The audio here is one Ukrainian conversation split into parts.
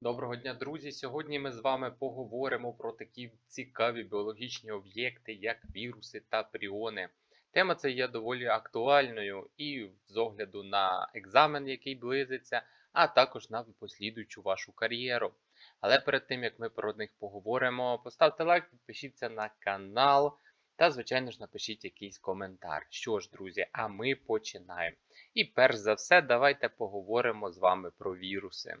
Доброго дня, друзі! Сьогодні ми з вами поговоримо про такі цікаві біологічні об'єкти, як віруси та пріони. Тема ця є доволі актуальною і з огляду на екзамен, який близиться, а також на послідуючу вашу кар'єру. Але перед тим як ми про них поговоримо, поставте лайк, підпишіться на канал та, звичайно ж, напишіть якийсь коментар. Що ж, друзі, а ми починаємо. І перш за все, давайте поговоримо з вами про віруси.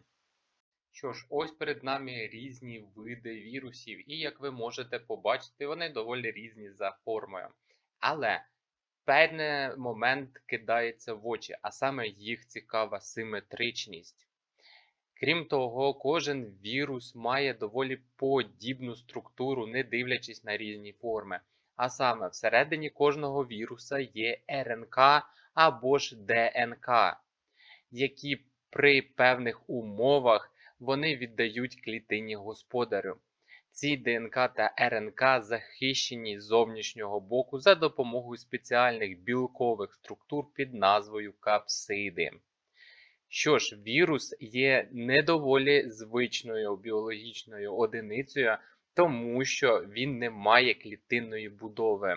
Що ж, ось перед нами різні види вірусів, і як ви можете побачити, вони доволі різні за формою. Але певний момент кидається в очі, а саме їх цікава симетричність. Крім того, кожен вірус має доволі подібну структуру, не дивлячись на різні форми. А саме, всередині кожного віруса є РНК або ж ДНК, які при певних умовах вони віддають клітині господарю. Ці ДНК та РНК захищені з зовнішнього боку за допомогою спеціальних білкових структур під назвою капсиди. Що ж, вірус є недоволі звичною біологічною одиницею, тому що він не має клітинної будови.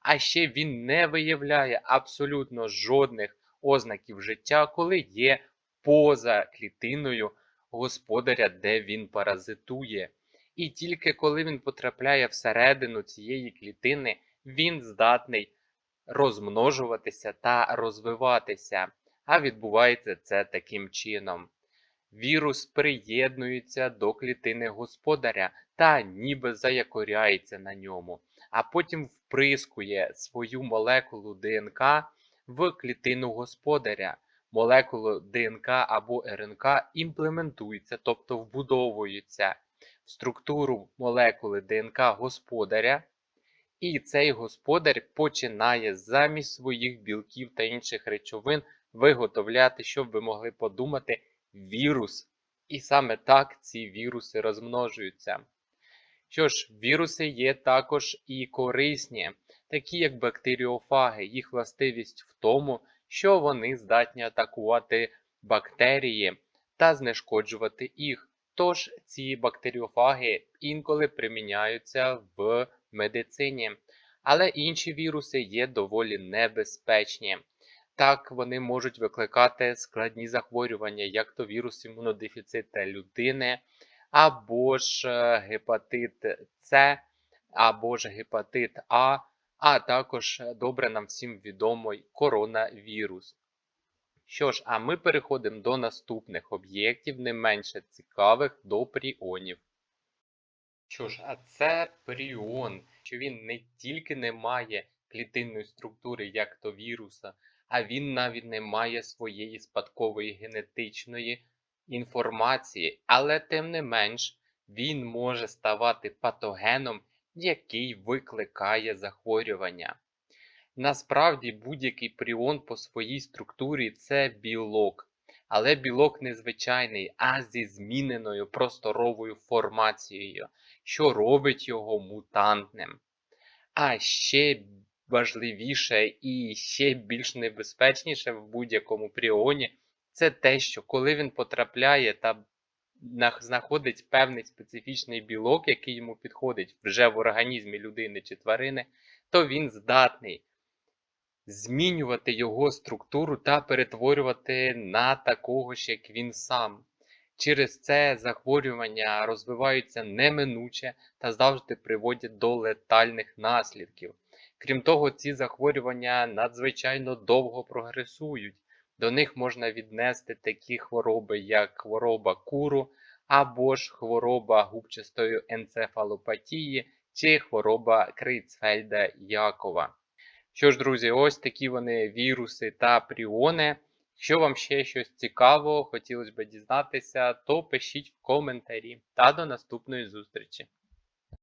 А ще він не виявляє абсолютно жодних ознаків життя, коли є поза клітиною господаря, де він паразитує. І тільки коли він потрапляє всередину цієї клітини, він здатний розмножуватися та розвиватися. А відбувається це таким чином. Вірус приєднується до клітини господаря та ніби заякоряється на ньому, а потім вприскує свою молекулу ДНК в клітину господаря молекули ДНК або РНК імплементуються, тобто вбудовуються в структуру молекули ДНК господаря, і цей господар починає замість своїх білків та інших речовин виготовляти, щоб ви могли подумати, вірус. І саме так ці віруси розмножуються. Що ж, віруси є також і корисні, такі як бактеріофаги. Їх властивість в тому, що вони здатні атакувати бактерії та знешкоджувати їх. Тож ці бактеріофаги інколи приміняються в медицині. Але інші віруси є доволі небезпечні. Так, вони можуть викликати складні захворювання, як то вірус імунодефіцита людини, або ж е, гепатит С, або ж гепатит А, а також е, добре нам всім відомий коронавірус. Що ж, а ми переходимо до наступних об'єктів, не менше цікавих до пріонів. Що ж, а це пріон, що він не тільки не має клітинної структури, як то віруса, а він навіть не має своєї спадкової генетичної інформації, але тим не менш він може ставати патогеном який викликає захворювання. Насправді будь-який пріон по своїй структурі це білок. Але білок незвичайний, а зі зміненою просторовою формацією, що робить його мутантним. А ще важливіше і ще більш небезпечніше в будь-якому пріоні це те, що коли він потрапляє та знаходить певний специфічний білок, який йому підходить вже в організмі людини чи тварини, то він здатний змінювати його структуру та перетворювати на такого ж, як він сам. Через це захворювання розвиваються неминуче та завжди приводять до летальних наслідків. Крім того, ці захворювання надзвичайно довго прогресують. До них можна віднести такі хвороби, як хвороба куру, або ж хвороба губчастої енцефалопатії чи хвороба Крейцфельда Якова. Що ж, друзі, ось такі вони віруси та пріони. Якщо вам ще щось цікавого, хотілося б дізнатися, то пишіть в коментарі та до наступної зустрічі!